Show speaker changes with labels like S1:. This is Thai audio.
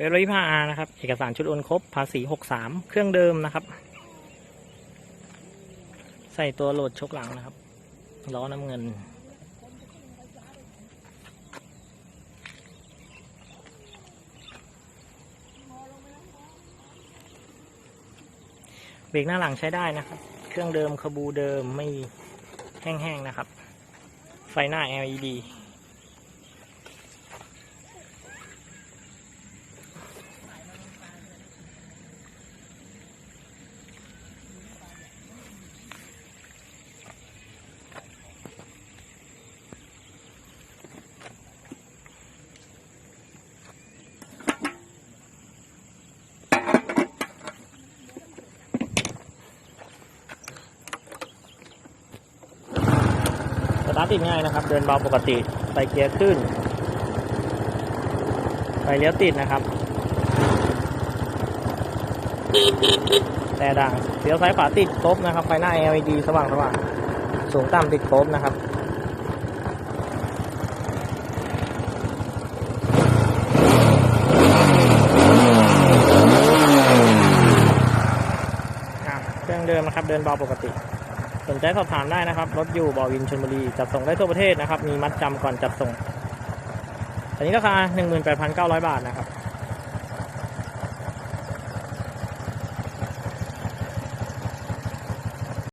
S1: เวลยี่ห้าอานะครับ เอกสารชุดโอนครบ ภาษีหกสามเครื่องเดิมนะครับ ใส่ตัวโหลดชกหลังนะครับ ล้อน้ำเงิน เบรกหน้าหลังใช้ได้นะครับ เครื่องเดิมขบูเดิมไม่แห้งๆนะครับ ไฟหน้า LED ตาร์ทติดง่ายนะครับ เดินเบาปกติใส่เกียร์ขึ้นไฟเลี้ยวติดนะครับแต่ด่างเลี้ยวซ้ายขวาติดครบนะครับ ไฟหน้า LED สว่างสว่างสูงต่ำติดครบนะครับเครื่องเดิมนะครับ เดินเบาปกติ สนใจสอบถามได้นะครับ รถอยู่บ่อวินชลบุรีจัดส่งได้ทั่วประเทศนะครับ มีมัดจำก่อนจัดส่งอันนี้ราคา18,900 บาทนะครับ